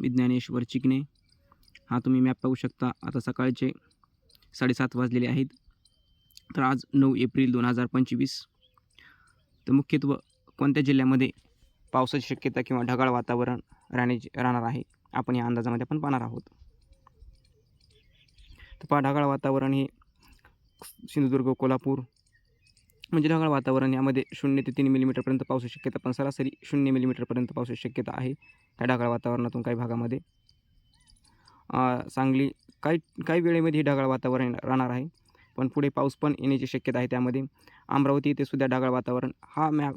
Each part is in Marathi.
विज्ञानेश्वर चिकणे हा तुम्ही मॅप पाहू शकता. आता सकाळचे साडेसात वाजलेले आहेत. तर आज नऊ एप्रिल दोन हजार पंचवीस. तर मुख्यत्व कोणत्या जिल्ह्यामध्ये पावसाची शक्यता किंवा ढगाळ वातावरण राहण्याची राहणार आहे? आपण या अंदाजामध्ये आपण पाहणार आहोत. तर पहा ढगाळ वातावरण हे सिंधुदुर्ग कोल्हापूर म्हणजे ढगाळ वातावरण यामध्ये शून्य ते तीन मिलीमीटरपर्यंत पावसाची शक्यता पण सरासरी शून्य मिलीमीटरपर्यंत पावसाची शक्यता आहे. ढगाळ वातावरणातून काही भागामध्ये. सांगली काही काही वेळेमध्ये ढगाळ वातावरण राहणार आहे. पण पुढे पाऊस पण येण्याची शक्यता आहे त्यामध्ये. अमरावती येथे सुद्धा ढगाळ वातावरण हा मॅ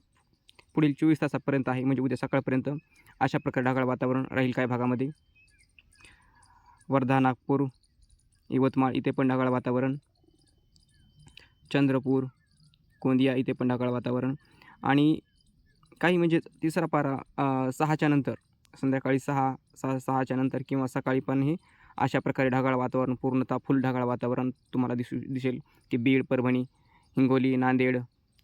पुढील चोवीस तासापर्यंत आहे म्हणजे उद्या सकाळपर्यंत अशा प्रकारे ढगाळ वातावरण राहील काही भागामध्ये. वर्धा नागपूर यवतमाळ इथे पण ढगाळ वातावरण. चंद्रपूर गोंदिया इथे पण ढगाळ वातावरण. आणि काही म्हणजे तिसरा पारा सहाच्या नंतर संध्याकाळी सहा सहा सहाच्या नंतर किंवा सकाळी पण हे अशा प्रकारे ढगाळ वातावरण पूर्णतः फुल ढगाळ वातावरण तुम्हाला दिसू दिसेल की बीड परभणी हिंगोली नांदेड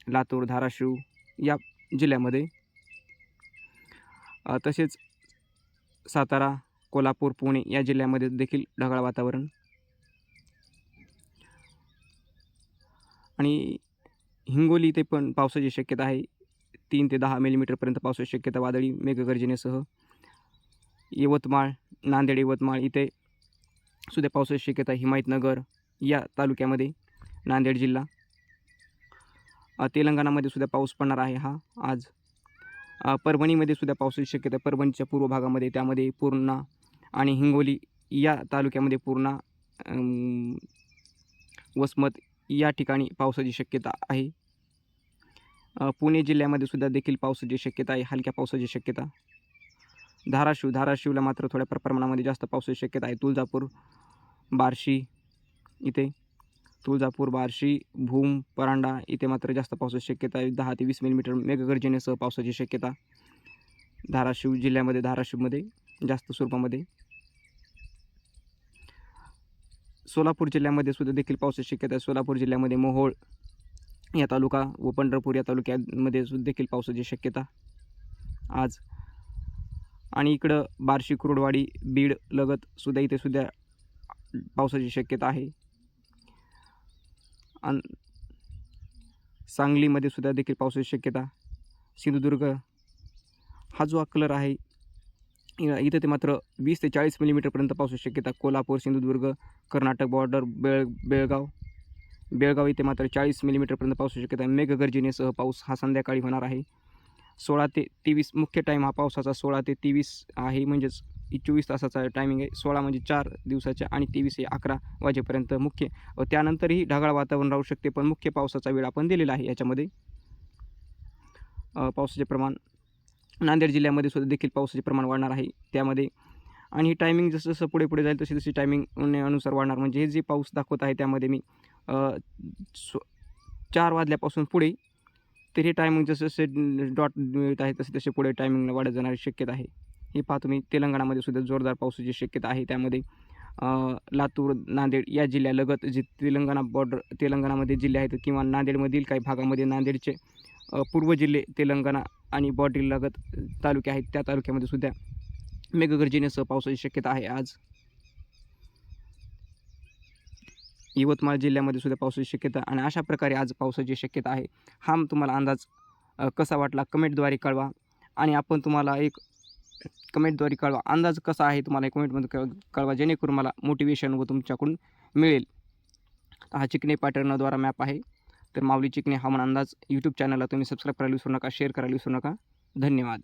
लातूर धाराशिव या जिल्ह्यामध्ये तसेच सातारा कोल्हापूर पुणे या जिल्ह्यामध्ये देखील ढगाळ वातावरण. आणि हिंगोली इथे पण पावसाची शक्यता आहे. तीन ते दहा मिलीमीटरपर्यंत पावसाची शक्यता वादळी मेघगर्जनेसह. यवतमाळ नांदेड यवतमाळ इथे सुद्धा पावसाची शक्यता हिमायतनगर या तालुक्यामध्ये नांदेड जिल्हा. तेलंगणामध्ये सुद्धा पाऊस पडणार आहे हा आज. परभणीमध्ये सुद्धा पावसाची शक्यता परभणीच्या पूर्व भागामध्ये त्यामध्ये पूर्णा आणि हिंगोली या तालुक्यामध्ये पूर्णा वसमत या ठिकाणी पावसाची शक्यता आहे. पुणे जिल्ह्यामध्ये सुद्धा देखील पावसाची शक्यता आहे. हलक्या पावसाची शक्यता. धाराशिव धाराशिवला मात्र थोड्या प्रमाणामध्ये जास्त पावसाची शक्यता आहे तुळजापूर बार्शी इथे. तुळजापूर बार्शी भूम परांडा इथे मात्र जास्त पावसाची शक्यता आहे दहा ते वीस मिलीमीटर मेघगर्जनेसह पावसाची शक्यता धाराशिव जिल्ह्यामध्ये धाराशिवमध्ये जास्त स्वरूपामध्ये. सोलापूर जिल्ह्यामध्ये सुद्धा देखील पावसाची शक्यता आहे सोलापूर जिल्ह्यामध्ये मोहोळ या तालुका व पंढरपूर या तालुक्यामध्ये सुद्धा देखील पावसाची शक्यता आज आणि इकडं बार्शी कुरुडवाडी बीड लगत सुद्धा इथे सुद्धा पावसाची शक्यता आहे. अन सांगलीमध्ये सुद्धा देखील पावसाची शक्यता. सिंधुदुर्ग हा जो कलर आहे इथं ते मात्र वीस ते चाळीस मिलीमीटरपर्यंत पावसाची शक्यता. कोल्हापूर सिंधुदुर्ग कर्नाटक बॉर्डर बेळ बेळगाव. बेळगाव इथे मात्र चाळीस मिलीमीटरपर्यंत पावसाची शक्यता मेघगर्जनेसह पाऊस हा संध्याकाळी होणार आहे. सोळा ते तेवीस मुख्य टाईम हा पावसाचा सोळा ते तेवीस आहे म्हणजेच चोवीस तासाचा टायमिंग आहे. सोळा म्हणजे चार दिवसाच्या आणि तेवीस हे अकरा वाजेपर्यंत मुख्य. व त्यानंतरही ढगाळ वातावरण राहू शकते पण मुख्य पावसाचा वेळ आपण दिलेला आहे याच्यामध्ये. पावसाचे प्रमाण नांदेड जिल्ह्यामध्ये सुद्धा देखील पावसाचे प्रमाण वाढणार आहे त्यामध्ये. आणि ही टायमिंग जसं जसं पुढे पुढे जाईल तशी तशी टायमिंग अनुसार वाढणार. म्हणजे हे जे पाऊस दाखवत आहे त्यामध्ये मी चार वाजल्यापासून पुढे तर हे टायमिंग जसं जसे डॉट मिळत आहे तसे तसे पुढे टायमिंगला वाढत जाणारी शक्यता आहे. हे पाहतो तुम्ही तेलंगणामध्ये सुद्धा जोरदार पावसाची शक्यता आहे. त्यामध्ये लातूर नांदेड या जिल्ह्यालगत जे तेलंगणा बॉर्डर तेलंगणामध्ये जिल्हे आहेत किंवा नांदेडमधील काही भागामध्ये नांदेडचे पूर्व जिल्हे तेलंगणा आणि बॉर्डरलगत तालुके आहेत. त्या तालुक्यामध्ये सुद्धा मेघगर्जनेसह पावसाची शक्यता आहे आज. यवतमाळ जिल्ह्यामध्ये सुद्धा पावसाची शक्यता आणि अशा प्रकारे आज पावसाची शक्यता आहे. हा तुम्हाला अंदाज कसा वाटला? कमेंटद्वारे कळवा. आणि आपण तुम्हाला एक कमेंटद्वारे कळवा. अंदाज कसा आहे तुम्हाला एक कमेंटमध्ये कळवा जेणेकरून मला मोटिवेशन व तुमच्याकडून मिळेल. हा चिकणे पॅटर्नद्वारा मॅप आहे. तर माऊली चिकणे हवामान अंदाज. यूट्यूब चॅनलला तुम्ही सबस्क्राईब करायला विसरू नका शेअर करायला विसरू नका. धन्यवाद.